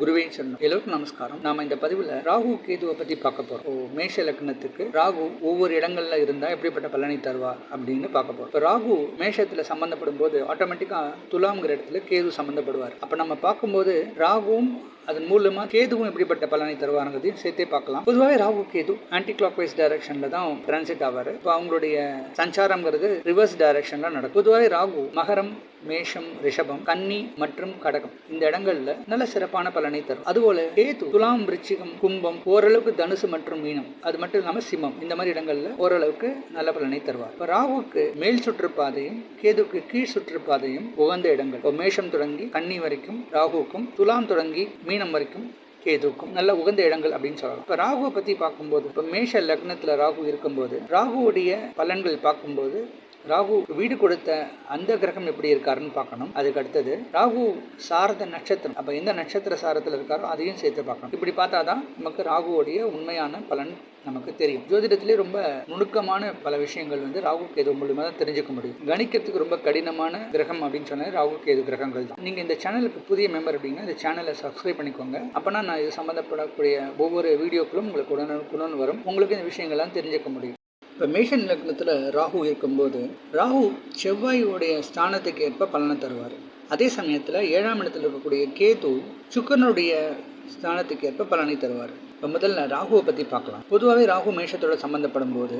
குருவே சொன்னோம் எல்லோருக்கும் நமஸ்காரம். நாம இந்த பதிவில் ராகு கேதுவை பற்றி பார்க்க போகிறோம் ஓ மேஷ லக்னத்துக்கு ராகு ஒவ்வொரு இடங்கள்ல இருந்தால் எப்படிப்பட்ட பலனை தருவார் அப்படின்னு பார்க்க போகிறோம் இப்போ ராகு மேஷத்தில் சம்மந்தப்படும் போது ஆட்டோமேட்டிக்காக துலாம்ங்கிற இடத்துல கேது சம்மந்தப்படுவார் அப்போ நம்ம பார்க்கும்போது ராகுவும் அதன் மூலமா கேதுவும் எப்படிப்பட்ட பலனை தருவாருங்கிறதையும் சேர்த்தே பார்க்கலாம். பொதுவாகவே Rahu Ketu anticlockwise டைரக்ஷன்ல தான் டிரான்சிட் ஆவார். இப்போ அவங்களுடைய சஞ்சாரம்ங்கிறது ரிவர்ஸ் டைரக்ஷன்ல நடக்கும். பொதுவாகவே ராகு மகரம் மேஷம் ரிஷபம் கன்னி மற்றும் கடகம் இந்த இடங்கள்ல நல்ல சிறப்பான பலனை தரும். அதுபோல கேது துலாம் விருச்சிகம் கும்பம் ஓரளவுக்கு தனுசு மற்றும் மீனம். அது மட்டும் இல்லாம சிம்மம். இந்த மாதிரி இடங்கள்ல ஓரளவுக்கு நல்ல பலனை தருவார். இப்போ ராகுக்கு மேல் சுற்றுப்பாதையும் கேதுக்கு கீழ் சுற்றுப்பாதையும் உகந்த இடங்கள். இப்போ மேஷம் தொடங்கி கன்னி வரைக்கும் ராகுக்கும் துலாம் தொடங்கி மீனம் வரைக்கும் கேதுக்கும் நல்ல உகந்த இடங்கள் அப்படின்னு சொல்லலாம். இப்போ ராகுவை பற்றி பார்க்கும்போது இப்போ மேஷ லக்னத்தில் ராகு இருக்கும்போது ராகுவுடைய பலன்கள் பார்க்கும்போது ராகு வீடு கொடுத்த அந்த கிரகம் எப்படி இருக்காருன்னு பார்க்கணும். அதுக்கு அடுத்தது ராகு சாரத நட்சத்திரம். அப்போ எந்த நட்சத்திர சாரத்தில் இருக்காரோ அதையும் சேர்த்து பார்க்கணும். இப்படி பார்த்தா தான் நமக்கு ராகுவோடைய உண்மையான பலன் நமக்கு தெரியும். ஜோதிடத்திலே ரொம்ப நுணுக்கமான பல விஷயங்கள் வந்து ராகு கேது மூலியமாக தான் தெரிஞ்சுக்க முடியும். கணிக்கிறதுக்கு ரொம்ப கடினமான கிரகம் அப்படின்னு சொன்னாலே ராகு கேது கிரகங்கள் தான். நீங்கள் இந்த சேனலுக்கு புதிய மெம்பர் அப்படின்னா இந்த சேனலை சப்ஸ்கிரைப் பண்ணிக்கோங்க. அப்போனா நான் இது சம்மந்தப்படக்கூடிய ஒவ்வொரு வீடியோக்களும் உங்களுக்கு உடனுக்குடன் வரும். உங்களுக்கு இந்த விஷயங்கள்லாம் தெரிஞ்சுக்க முடியும். இப்போ மேஷன் லக்னத்தில் ராகு இருக்கும்போது ராகு செவ்வாயுடைய ஸ்தானத்துக்கு ஏற்ப பலனை தருவார். அதே சமயத்தில் ஏழாம் இடத்தில் இருக்கக்கூடிய கேது சுக்கரனுடைய ஸ்தானத்துக்கு ஏற்ப பலனை தருவார். இப்போ முதல்ல ராகுவை பற்றி பார்க்கலாம். பொதுவாகவே ராகு மேஷத்தோட சம்மந்தப்படும் போது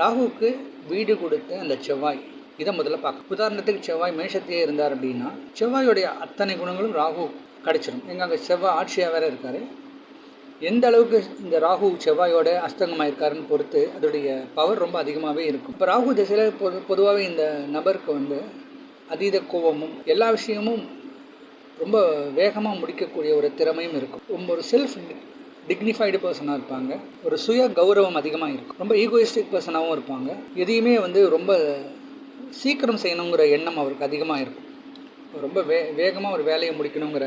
ராகுவுக்கு வீடு கொடுத்த அந்த செவ்வாய் இதை முதல்ல பார்க்க உதாரணத்துக்கு செவ்வாய் மேஷத்தையே இருந்தார் அப்படின்னா செவ்வாயுடைய அத்தனை குணங்களும் ராகு கிடைச்சிடும் எங்கள் அங்கே செவ்வாய் ஆட்சியாக வேற இருக்காரு. எந்த அளவுக்கு இந்த ராகு செவ்வாயோட அஸ்தங்கமாக இருக்காருன்னு பொறுத்து அதோடைய பவர் ரொம்ப அதிகமாகவே இருக்கும். இப்போ ராகு திசையில் பொது பொதுவாகவே இந்த நபருக்கு வந்து அதீத கோபமும் எல்லா விஷயமும் ரொம்ப வேகமாக முடிக்கக்கூடிய ஒரு திறமையும் இருக்கும். ரொம்ப ஒரு செல்ஃப் டிக்னிஃபைடு பர்சனாக இருப்பாங்க. ஒரு சுய கௌரவம் அதிகமாக இருக்கும். ரொம்ப ஈகோயிஸ்டிக் பர்சனாகவும் இருப்பாங்க. எதையுமே வந்து ரொம்ப சீக்கிரம் செய்யணுங்கிற எண்ணம் அவருக்கு அதிகமாக இருக்கும். ரொம்ப வே வேகமாக ஒரு வேலையை முடிக்கணுங்கிற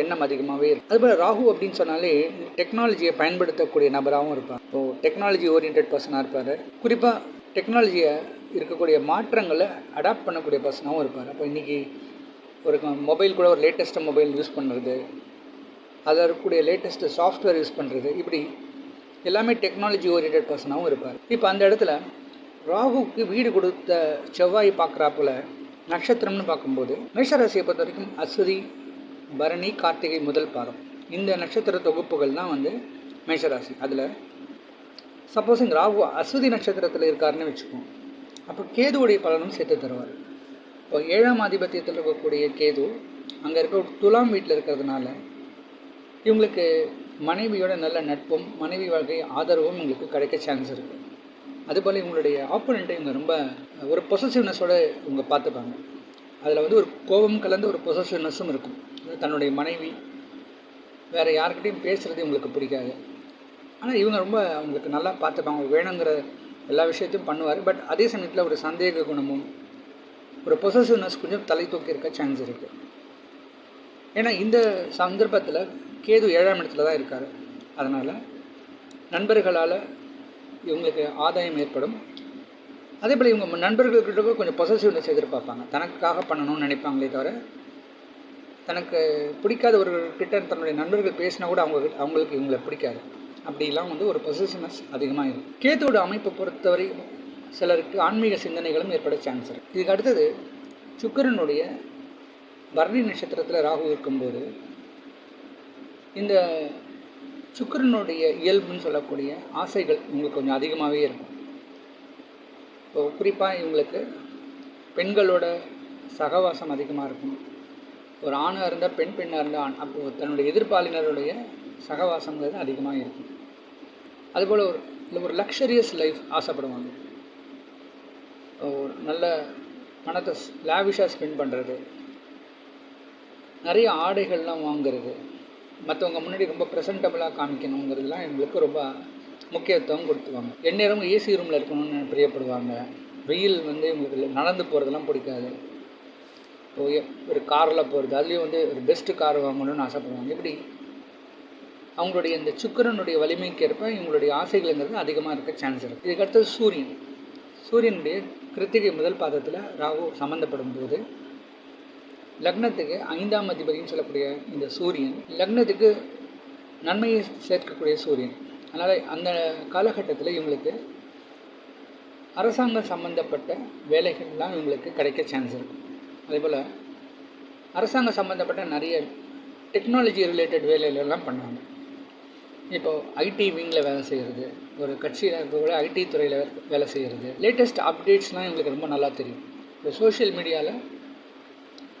எண்ணம் அதிகமாகவே இருக்கும் அதுபோல் ராகு அப்படின்னு சொன்னாலே டெக்னாலஜியை பயன்படுத்தக்கூடிய நபராகவும் இருப்பார். ஸோ டெக்னாலஜி ஓரியன்ட் பர்சனாக இருப்பார். குறிப்பாக டெக்னாலஜியை இருக்கக்கூடிய மாற்றங்களை அடாப்ட் பண்ணக்கூடிய பர்சனாகவும் இருப்பார். அப்போ இன்றைக்கி ஒரு மொபைல் கூட ஒரு லேட்டஸ்ட்டு மொபைல் யூஸ் பண்ணுறது அதில் இருக்கக்கூடிய லேட்டஸ்ட்டு சாஃப்ட்வேர் யூஸ் பண்ணுறது இப்படி எல்லாமே டெக்னாலஜி ஓரியன்ட் பர்சனாகவும் இருப்பார். இப்போ அந்த இடத்துல ராகுக்கு வீடு கொடுத்த செவ்வாய் பார்க்குறாப்புல நட்சத்திரம்னு பார்க்கும்போது மேஷராசியை பொறுத்த வரைக்கும் அஸ்வதி பரணி கார்த்திகை முதல் பாதம். இந்த நட்சத்திர தொகுப்புகள் தான் வந்து மேஷராசி. அதில் சப்போஸ் இந்த ராகு அஸ்வதி நட்சத்திரத்தில் இருக்காருன்னு வச்சுக்கோம் அப்போ கேதுவுடைய பலனும் சேர்த்து தருவார். இப்போ ஏழாம் ஆதிபத்தியத்தில் இருக்கக்கூடிய கேது அங்கே இருக்க துலாம் வீட்டில் இருக்கிறதுனால இவங்களுக்கு மனைவியோட நல்ல நட்பும் மனைவி வகை ஆதரவும் இவங்களுக்கு கிடைக்க சான்ஸ் இருக்குது அதுபோல் இவங்களுடைய ஆப்போனண்ட்டை இவங்க ரொம்ப ஒரு பொசசிவ்னஸோடு இவங்க பார்த்துப்பாங்க. அதில் வந்து ஒரு கோபம் கலந்த ஒரு பொசசிவ்னஸும் இருக்கும். தன்னுடைய மனைவி வேறு யாருக்கிட்டையும் பேசுகிறது இவங்களுக்கு பிடிக்காது. ஆனால் இவங்க ரொம்ப அவங்களுக்கு நல்லா பார்த்துப்பாங்க. வேணுங்கிற எல்லா விஷயத்தையும் பண்ணுவார். பட் அதே சமயத்தில் ஒரு சந்தேக குணமும் ஒரு பொசசிவ்னஸ் கொஞ்சம் தலை தூக்கி இருக்க சான்ஸ் இருக்குது ஏன்னா இந்த சந்தர்ப்பத்தில் கேது ஏழாம் இடத்துல தான் இருக்கார். அதனால் நண்பர்களால் இவங்களுக்கு ஆதாயம் ஏற்படும். அதே போல் இவங்க நண்பர்கள்கிட்ட கொஞ்சம் பொசசிவ்னஸ் எதிர்பார்ப்பாங்க. தனக்காக பண்ணணும்னு நினைப்பாங்களே தவிர தனக்கு பிடிக்காதவர்கிட்ட தன்னுடைய நண்பர்கள் பேசினா கூட அவங்க அவங்களுக்கு இவங்களை பிடிக்காது. அப்படிலாம் வந்து ஒரு பொசிஷனஸ் அதிகமாக இருக்கும் கேத்தோட அமைப்பை பொறுத்தவரை சிலருக்கு ஆன்மீக சிந்தனைகளும் ஏற்பட சான்ஸ் இருக்குது இதுக்கு அடுத்தது சுக்கரனுடைய பரணி நட்சத்திரத்தில் ராகு இருக்கும்போது இந்த சுக்கரனுடைய இயல்புன்னு சொல்லக்கூடிய ஆசைகள் இவங்களுக்கு கொஞ்சம் அதிகமாகவே இருக்கும். இப்போ குறிப்பாக இவங்களுக்கு பெண்களோட சகவாசம் அதிகமாக இருக்கும் ஒரு ஆணாக இருந்தால் பெண் பெண்ணாக இருந்தால் ஆண். அப்போது தன்னுடைய எதிர்ப்பாளினருடைய சகவாசங்கிறது அதிகமாக இருக்கும் அதுபோல் ஒரு இல்லை ஒரு லக்ஷரியஸ் லைஃப் ஆசைப்படுவாங்க. ஒரு நல்ல பணத்தை லாவிஷாக ஸ்பெண்ட் பண்ணுறது நிறைய ஆடைகள்லாம் வாங்குறது. மற்றவங்க முன்னாடி ரொம்ப ப்ரெசன்டபுளாக காமிக்கணுங்கிறதுலாம் எங்களுக்கு ரொம்ப முக்கியத்துவம் கொடுத்துருவாங்க. எந்நேரமும் ஏசி ரூமில் இருக்கணும்னு பிரியப்படுவாங்க. வெயில் வந்து இவங்களுக்கு நடந்து போகிறதெல்லாம் பிடிக்காது. ஒரு காரில் போகிறது அதுலேயும் வந்து ஒரு பெஸ்ட்டு கார் வாங்கணும்னு ஆசைப்படுவாங்க. இப்படி அவங்களுடைய இந்த சுக்கரனுடைய வலிமைக்கு ஏற்ப இவங்களுடைய ஆசைகள்ங்கிறது அதிகமாக இருக்க சான்ஸ் இருக்குது இதுக்கு அடுத்தது சூரியன். சூரியனுடைய கிருத்திகை முதல் பாதத்தில் ராகு சம்மந்தப்படும் போது லக்னத்துக்கு ஐந்தாம் அதிபதினு சொல்லக்கூடிய இந்த சூரியன் லக்னத்துக்கு நன்மையை சேர்க்கக்கூடிய சூரியன். அதனால் அந்த காலகட்டத்தில் இவங்களுக்கு அரசாங்கம் சம்மந்தப்பட்ட வேலைகள்லாம் இவங்களுக்கு கிடைக்க சான்ஸ் இருக்கும் அதேபோல் அரசாங்கம் சம்மந்தப்பட்ட நிறைய டெக்னாலஜி ரிலேட்டட் வேலைகளெல்லாம் பண்ணாங்க இப்போது ஐடி விங்கில் வேலை செய்கிறது ஒரு கட்சியில் இருக்கக்கூட ஐடி துறையில் வேலை செய்கிறது லேட்டஸ்ட் அப்டேட்ஸ்லாம் எங்களுக்கு ரொம்ப நல்லா தெரியும். இப்போ சோஷியல் மீடியாவில்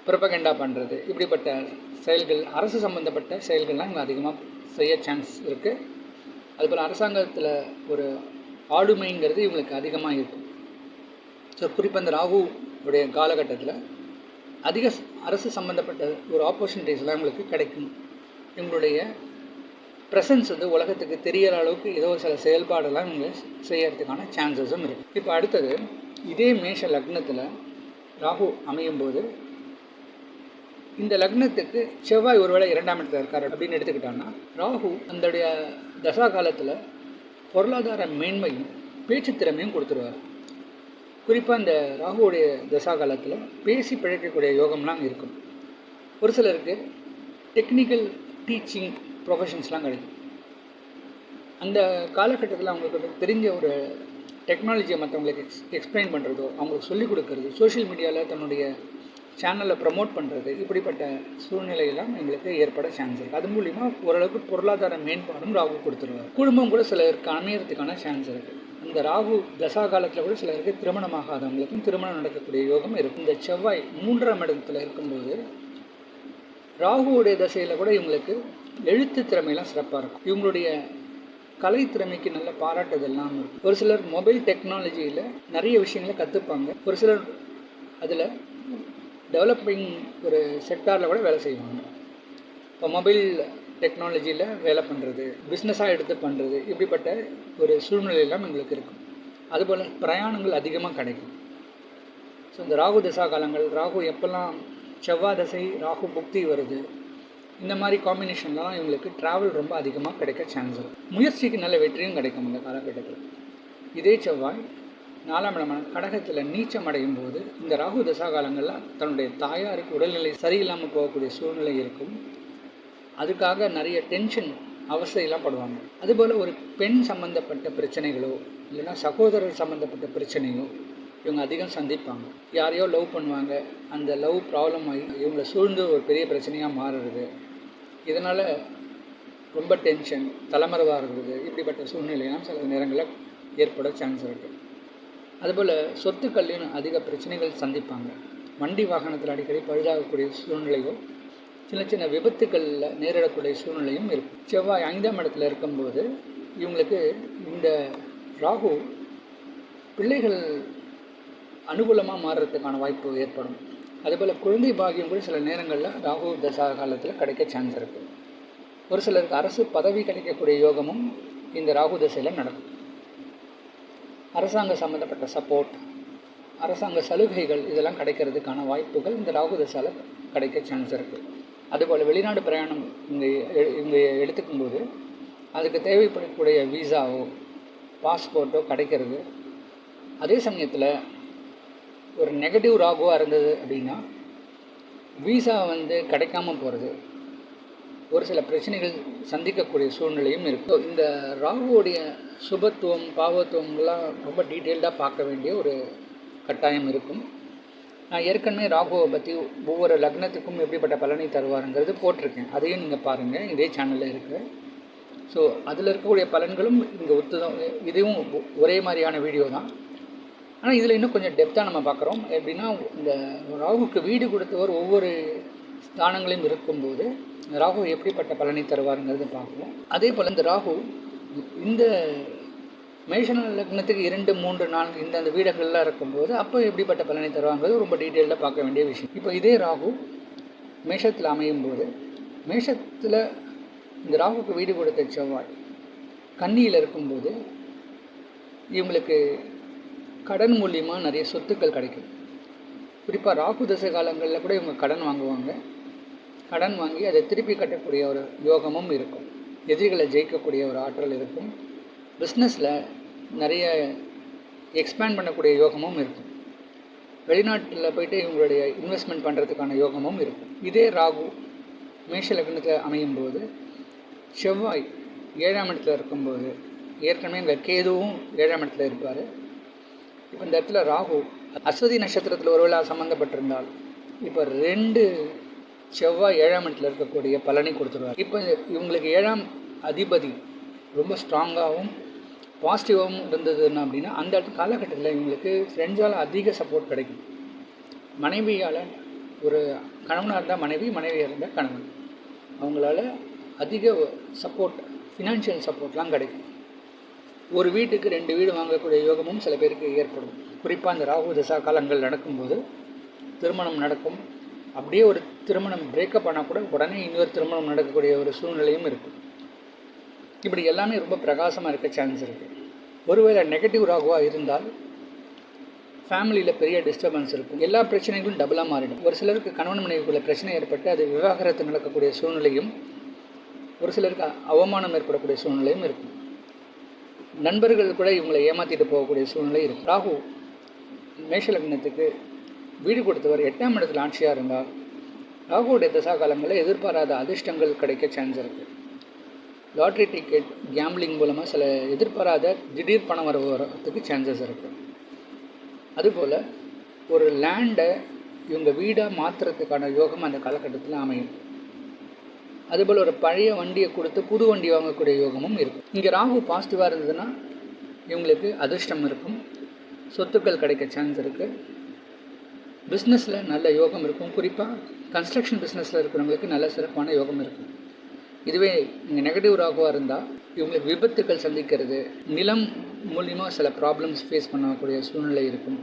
ப்ரொபகெண்டா பண்ணுறது இப்படிப்பட்ட செயல்கள் அரசு சம்மந்தப்பட்ட செயல்கள்லாம் இவங்க அதிகமாக செய்ய சான்ஸ் இருக்குது அதுபோல் அரசாங்கத்தில் ஒரு ஆளுமைங்கிறது இவங்களுக்கு அதிகமாக இருக்கும். ஸோ குறிப்பாக இந்த ராகு உடைய காலகட்டத்தில் அதிக அரசு சம்மந்தப்பட்ட ஒரு ஆப்பர்ச்சுனிட்டிஸ்லாம் உங்களுக்கு கிடைக்கும். எங்களுடைய ப்ரெசன்ஸ் வந்து உலகத்துக்கு தெரியற அளவுக்கு ஏதோ ஒரு சில செயல்பாடெல்லாம் இவங்க செய்யறதுக்கான சான்சஸும் இருக்குது இப்போ அடுத்தது இதே மேஷ லக்னத்தில் ராகு அமையும் போது இந்த லக்னத்துக்கு செவ்வாய் ஒருவேளை இரண்டாம் இடத்துல இருக்கார் அப்படின்னு எடுத்துக்கிட்டோம்னா ராகு அந்தடைய தசா காலத்தில் பொருளாதார மேன்மையும் பேச்சு திறமையும் கொடுத்துருவார். குறிப்பாக இந்த ராகுவுடைய தசா காலத்தில் பேசி பிழைக்கக்கூடிய யோகம்லாம் இருக்கும். ஒரு சிலருக்கு டெக்னிக்கல் டீச்சிங் ப்ரொஃபஷன்ஸ்லாம் கிடைக்கும். அந்த காலகட்டத்தில் அவங்களுக்கு தெரிஞ்ச ஒரு டெக்னாலஜியை மற்றவங்களுக்கு எக்ஸ் எக்ஸ்பிளைன் பண்ணுறதோ அவங்களுக்கு சொல்லிக் கொடுக்கறது சோஷியல் மீடியாவில் தன்னுடைய சேனலை ப்ரமோட் பண்ணுறது இப்படிப்பட்ட சூழ்நிலையெல்லாம் எங்களுக்கு ஏற்பட சான்ஸ் இருக்குது அது மூலிமா ஓரளவுக்கு பொருளாதார மேம்பாடும் ராகு கொடுத்துருவார். குடும்பம் கூட சிலருக்கு அமையறதுக்கான சான்ஸ் இருக்குது இந்த ராகு தசா காலத்தில் கூட சிலருக்கு திருமணமாகாதவங்களுக்கும் திருமணம் நடக்கக்கூடிய யோகம் இருக்கும். இந்த செவ்வாய் மூன்றாம் இடத்துல இருக்கும்போது ராகுவுடைய தசையில் கூட இவங்களுக்கு எழுத்து திறமையெல்லாம் சிறப்பாக இருக்கும். இவங்களுடைய கலை திறமைக்கு நல்ல பாராட்டுதெல்லாம் இருக்கும். ஒரு சிலர் மொபைல் டெக்னாலஜியில் நிறைய விஷயங்களை கற்றுப்பாங்க ஒரு சிலர் அதில் டெவலப்பிங் ஒரு செக்டாரில் கூட வேலை செய்வாங்க. இப்போ மொபைல் டெக்னாலஜியில் வேலை பண்ணுறது பிஸ்னஸாக எடுத்து பண்ணுறது இப்படிப்பட்ட ஒரு சூழ்நிலையெல்லாம் எங்களுக்கு இருக்கும். அதுபோல் பிரயாணங்கள் அதிகமாக கிடைக்கும். ஸோ இந்த ராகு தசா காலங்கள் ராகு எப்போல்லாம் செவ்வாய் தசை ராகு புக்தி வருது இந்த மாதிரி காம்பினேஷன்லாம் இவங்களுக்கு ட்ராவல் ரொம்ப அதிகமாக கிடைக்க சான்ஸ் இருக்கும் முயற்சிக்கு நல்ல வெற்றியும் கிடைக்கும் இந்த காலகட்டத்தில். இதே செவ்வாய் நாலாம் இடமான கடகத்தில் நீச்சம் அடையும் போது இந்த ராகு தசா காலங்களில் தன்னுடைய தாயாருக்கு உடல்நிலை சரியில்லாமல் போகக்கூடிய சூழ்நிலை இருக்கும். அதுக்காக நிறைய டென்ஷன் அவஸ்தையெல்லாம் படுவாங்க. அதுபோல் ஒரு பெண் சம்மந்தப்பட்ட பிரச்சனைகளோ இல்லைன்னா சகோதரர் சம்மந்தப்பட்ட பிரச்சனையோ இவங்க அதிகம் சந்திப்பாங்க. யாரையோ லவ் பண்ணுவாங்க. அந்த லவ் ப்ராப்ளம் ஆகி இவங்கள சூழ்ந்து ஒரு பெரிய பிரச்சனையாக மாறுறது. இதனால் ரொம்ப டென்ஷன் தலைமறைவாகிறது இப்படிப்பட்ட சூழ்நிலையெல்லாம் சில நேரங்களில் ஏற்பட சான்ஸ் இருக்குது அதுபோல் சொத்துக்கள்லையும் அதிக பிரச்சனைகள் சந்திப்பாங்க. வண்டி வாகனத்தில் அடிக்கடி பழுதாகக்கூடிய சூழ்நிலையோ சின்ன சின்ன விபத்துக்களில் நேரிடக்கூடிய சூழ்நிலையும் இருக்கும். செவ்வாய் ஐந்தாம் இடத்துல இருக்கும்போது இவங்களுக்கு இந்த ராகு பிள்ளைகள் அனுகூலமாக மாறுறதுக்கான வாய்ப்பு ஏற்படும். அதுபோல் குழந்தை பாகியம் கூட சில நேரங்களில் ராகு தசா காலத்தில் கிடைக்க சான்ஸ் இருக்குது ஒரு சிலருக்கு அரசு பதவி கிடைக்கக்கூடிய யோகமும் இந்த ராகு தசையில் நடக்கும். அரசாங்க சம்மந்தப்பட்ட சப்போர்ட் அரசாங்க சலுகைகள் இதெல்லாம் கிடைக்கிறதுக்கான வாய்ப்புகள் இந்த ராகு தசாவில் கிடைக்க சான்ஸ் இருக்குது அதுபோல் வெளிநாடு பிரயாணம் இங்கே எ- இங்கே எடுத்துக்கும் போது அதுக்கு தேவைப்படக்கூடிய விசாவோ பாஸ்போர்ட்டோ கிடைக்கிறது. அதே சமயத்தில் ஒரு நெகட்டிவ் ராகுவாக இருந்தது அப்படின்னா விசா வந்து கிடைக்காம போகிறது ஒரு சில பிரச்சனைகள் சந்திக்கக்கூடிய சூழ்நிலையும் இருக்குது இந்த ராகுவோடைய சுபத்துவம் பாவத்துவம்லாம் ரொம்ப டீட்டெயில்டாக பார்க்க வேண்டிய ஒரு கட்டாயம் இருக்கும். நான் ஏற்கனவே ராகுவை பற்றி ஒவ்வொரு லக்னத்துக்கும் எப்படிப்பட்ட பலனை தருவாருங்கிறது போட்டிருக்கேன். அதையும் நீங்கள் பாருங்கள் இதே சேனலில் இருக்குது ஸோ அதில் இருக்கக்கூடிய பலன்களும் இங்கே ஒத்துதான். இதுவும் ஒ- ஒரே மாதிரியான வீடியோ தான். ஆனால் இதில் இன்னும் கொஞ்சம் டெப்த்தாக நம்ம பார்க்குறோம். எப்படின்னா இந்த ராகுக்கு வீடு கொடுத்தவர் ஒவ்வொரு ஸ்தானங்களையும் இருக்கும்போது ராகு எப்படிப்பட்ட பலனை தருவாருங்கிறது பார்க்குவோம் அதே போல் இந்த ராகு இந்த மேஷன லக்னத்துக்கு இரண்டு மூன்று நான்கு இந்த அந்த வீடுகள்லாம் இருக்கும்போது அப்போ எப்படிப்பட்ட பலனை தருவாங்கிறது ரொம்ப டீட்டெயிலாக பார்க்க வேண்டிய விஷயம். இப்போ இதே ராகு மேஷத்தில் அமையும் போது மேஷத்தில் இந்த ராகுக்கு வீடு கொடுத்த செவ்வாய் கன்னியில் இருக்கும்போது இவங்களுக்கு கடன் மூலியமாக நிறைய சொத்துக்கள் கிடைக்கும். குறிப்பாக ராகு தசை காலங்களில் கூட இவங்க கடன் வாங்குவாங்க. கடன் வாங்கி அதை திருப்பி கட்டக்கூடிய ஒரு யோகமும் இருக்கும். எதிரிகளை ஜெயிக்கக்கூடிய ஒரு ஆற்றல் இருக்கும். பிஸ்னஸில் நிறைய எக்ஸ்பேண்ட் பண்ணக்கூடிய யோகமும் இருக்கும். வெளிநாட்டில் போயிட்டு இவங்களுடைய இன்வெஸ்ட்மெண்ட் பண்ணுறதுக்கான யோகமும் இருக்கும். இதே ராகு மேஷ லக்னத்தில் அமையும் போது செவ்வாய் ஏழாம் இடத்துல இருக்கும்போது ஏற்கனவே இந்த கேதுவும் ஏழாம் இடத்துல இருப்பார். இப்போ இந்த இடத்துல ராகு அஸ்வதி நட்சத்திரத்தில் ஒருவேளை சம்மந்தப்பட்டிருந்தால் இப்போ ரெண்டு செவ்வாய் ஏழாம் இடத்துல இருக்கக்கூடிய பலனை கொடுத்துருவார். இப்போ இவங்களுக்கு ஏழாம் அதிபதி ரொம்ப ஸ்ட்ராங்காகவும் பாசிட்டிவாகவும் இருந்ததுன்னா அப்படின்னா அந்த காலகட்டத்தில் இவங்களுக்கு ஃப்ரெண்ட்ஸால் அதிக சப்போர்ட் கிடைக்கும். மனைவியால் ஒரு கணவனாக இருந்தால் மனைவி மனைவியாக இருந்தால் கணவன். அவங்களால அதிக சப்போர்ட் ஃபினான்ஷியல் சப்போர்ட்லாம் கிடைக்கும். ஒரு வீட்டுக்கு ரெண்டு வீடு வாங்கக்கூடிய யோகமும் சில பேருக்கு ஏற்படும். குறிப்பாக அந்த ராகு தசா காலங்கள் நடக்கும்போது திருமணம் நடக்கும். அப்படியே ஒரு திருமணம் பிரேக்கப் ஆனால் கூட உடனே இன்னொரு திருமணம் நடக்கக்கூடிய ஒரு சூழ்நிலையும் இருக்கும். இப்படி எல்லாமே ரொம்ப பிரகாசமாக இருக்க சான்ஸ் இருக்குது ஒருவேளை நெகட்டிவ் ராகுவாக இருந்தால் ஃபேமிலியில் பெரிய டிஸ்டர்பன்ஸ் இருக்கும். எல்லா பிரச்சனைகளும் டபுளாக மாறிடும். ஒரு சிலருக்கு கணவன் மனைவிக்குள்ள பிரச்சனை ஏற்பட்டு அது விவாகரத்து நடக்கக்கூடிய சூழ்நிலையும் ஒரு சிலருக்கு அவமானம் ஏற்படக்கூடிய சூழ்நிலையும் இருக்கும். நண்பர்கள் கூட இவங்களை ஏமாற்றிட்டு போகக்கூடிய சூழ்நிலை இருக்கும். ராகு மேஷலக்னத்துக்கு வீடு கொடுத்தவர் எட்டாம் இடத்துல ஆட்சியாக இருந்தால் ராகுவுடைய தசா காலங்களில் எதிர்பாராத அதிர்ஷ்டங்கள் கிடைக்க சான்ஸ் இருக்குது லாட்ரி டிக்கெட் கேம்லிங் மூலமாக சில எதிர்பாராத திடீர் பணம் வர வரத்துக்கு சான்சஸ் இருக்குது அதுபோல் ஒரு லேண்டை இவங்க வீடாக மாற்றுறதுக்கான யோகம் அந்த காலகட்டத்தில் அமையும். அதுபோல் ஒரு பழைய வண்டியை கொடுத்து புது வண்டி வாங்கக்கூடிய யோகமும் இருக்கும். இங்கே ராகு பாசிட்டிவாக இருந்ததுன்னா இவங்களுக்கு அதிர்ஷ்டம் இருக்கும். சொத்துக்கள் கிடைக்க சான்ஸ் இருக்குது பிஸ்னஸில் நல்ல யோகம் இருக்கும். குறிப்பாக கன்ஸ்ட்ரக்ஷன் பிஸ்னஸில் இருக்கிறவங்களுக்கு நல்ல சிறப்பான யோகம் இருக்கும். இதுவே இங்கே நெகட்டிவ் ராகுவாக இருந்தால் இவங்களுக்கு விபத்துக்கள் சந்திக்கிறது நிலம் மூலியமாக சில ப்ராப்ளம்ஸ் ஃபேஸ் பண்ணக்கூடிய சூழ்நிலை இருக்கும்.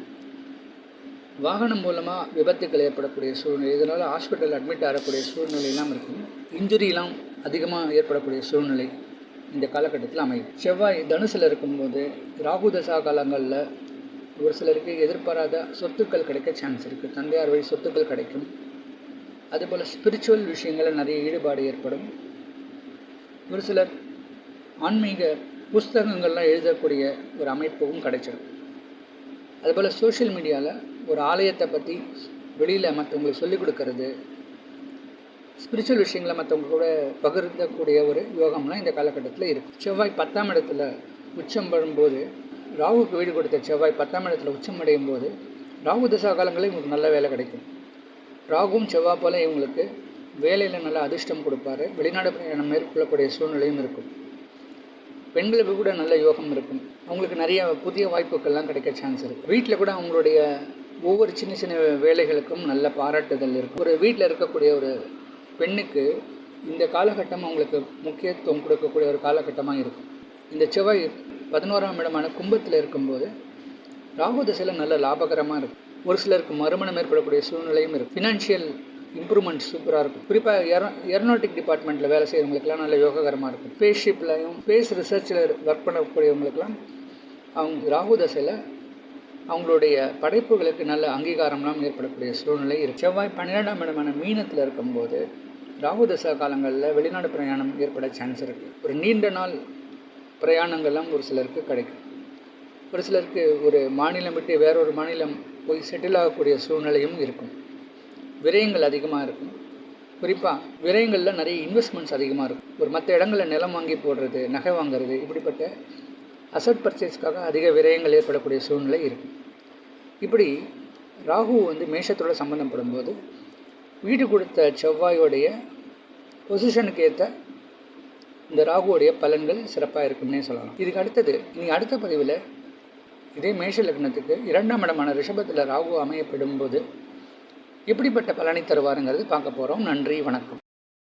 வாகனம் மூலமாக விபத்துக்கள் ஏற்படக்கூடிய சூழ்நிலை இதனால் ஹாஸ்பிட்டல் அட்மிட் ஆகக்கூடிய சூழ்நிலையெல்லாம் இருக்கும். இன்ஜுரியெலாம் அதிகமாக ஏற்படக்கூடிய சூழ்நிலை இந்த காலகட்டத்தில் அமையும். செவ்வாய் தனுசில் இருக்கும்போது ராகு தசா காலங்களில் ஒரு சிலருக்கு எதிர்பாராத சொத்துக்கள் கிடைக்க சான்ஸ் இருக்குது தந்தையார் வழி சொத்துக்கள் கிடைக்கும். அதுபோல் ஸ்பிரிச்சுவல் விஷயங்களில் நிறைய ஈடுபாடு ஏற்படும். ஒரு சிலர் ஆன்மீக புஸ்தகங்கள்லாம் எழுதக்கூடிய ஒரு அமைப்பும் கிடைச்சிடும் அதுபோல் சோஷியல் மீடியாவில் ஒரு ஆலயத்தை பற்றி வெளியில் மற்றவங்களுக்கு சொல்லிக் கொடுக்கறது ஸ்பிரிச்சுவல் விஷயங்களை மற்றவங்க கூட பகிர்ந்தக்கூடிய ஒரு யோகம்லாம் இந்த காலகட்டத்தில் இருக்குது செவ்வாய் பத்தாம் இடத்துல உச்சம் படும்போது ராகுக்கு வீடு கொடுத்த செவ்வாய் பத்தாம் இடத்துல உச்சம் அடையும் போது ராகு தசா காலங்களில் இவங்களுக்கு நல்ல வேலை கிடைக்கும். ராகுவும் செவ்வாய் போல் இவங்களுக்கு வேலையில் நல்ல அதிர்ஷ்டம் கொடுப்பாரு. வெளிநாடு பிரயாணம் மேற்கொள்ளக்கூடிய சூழ்நிலையும் இருக்கும். பெண்களுக்கு கூட நல்ல யோகம் இருக்கும். அவங்களுக்கு நிறைய புதிய வாய்ப்புகள்லாம் கிடைக்க சான்ஸ் இருக்குது வீட்டில் கூட அவங்களுடைய ஒவ்வொரு சின்ன சின்ன வேலைகளுக்கும் நல்ல பாராட்டுதல் இருக்கும். ஒரு வீட்டில் இருக்கக்கூடிய ஒரு பெண்ணுக்கு இந்த காலகட்டம் அவங்களுக்கு முக்கியத்துவம் கொடுக்கக்கூடிய ஒரு காலகட்டமாக இருக்கும். இந்த செவ்வாய் பதினோராம் இடமான கும்பத்தில் இருக்கும்போது ராகு திசையில் நல்ல லாபகரமாக இருக்கும். ஒரு சிலருக்கு மறுமணம் ஏற்படக்கூடிய சூழ்நிலையும் இருக்கும் ஃபினான்ஷியல் இம்ப்ரூவ்மெண்ட் சூப்பராக இருக்கும். குறிப்பாக ஏரோ ஏரோநாட்டிக் டிபார்ட்மெண்ட்டில் வேலை செய்கிறவங்களுக்குலாம் நல்ல யோககரமாக இருக்கும். ஸ்பேஸ் ஷிப்லையும் ஸ்பேஸ் ரிசர்ச்சில் ஒர்க் பண்ணக்கூடியவங்களுக்கெல்லாம் அவங்க ராகு தசையில் அவங்களுடைய படைப்புகளுக்கு நல்ல அங்கீகாரம்லாம் ஏற்படக்கூடிய சூழ்நிலை இருக்குது செவ்வாய் பன்னிரெண்டாம் இடமான மீனத்தில் இருக்கும்போது ராகு தசா காலங்களில் வெளிநாடு பிரயாணம் ஏற்பட சான்ஸ் இருக்குது ஒரு நீண்ட நாள் பிரயாணங்கள்லாம் ஒரு சிலருக்கு கிடைக்கும். ஒரு சிலருக்கு ஒரு மாநிலம் விட்டு வேறொரு மாநிலம் போய் செட்டில் ஆகக்கூடிய சூழ்நிலையும் இருக்கும். விரயங்கள் அதிகமாக இருக்கும். குறிப்பாக விரயங்களில் நிறைய இன்வெஸ்ட்மெண்ட்ஸ் அதிகமாக இருக்கும். ஒரு மற்ற இடங்களில் நிலம் வாங்கி போடுறது நகை வாங்குறது இப்படிப்பட்ட அசட் பர்ச்சேஸ்க்காக அதிக விரயங்கள் ஏற்படக்கூடிய சூழ்நிலை இருக்கும். இப்படி ராகு வந்து மேஷத்தோட சம்மந்தப்படும் போது வீடு கொடுத்த செவ்வாயோடைய பொசிஷனுக்கு ஏற்ற இந்த ராகுவோடைய பலன்கள் சிறப்பாக இருக்கும்னே சொல்லலாம். இதுக்கு அடுத்தது நீ அடுத்த பதிவில் இதே மேஷ லக்னத்துக்கு இரண்டாம் இடமான ரிஷபத்தில் ராகு அமையப்படும் போது எப்படிப்பட்ட பலனை தருவாருங்கிறது பார்க்க போகிறோம் நன்றி வணக்கம்.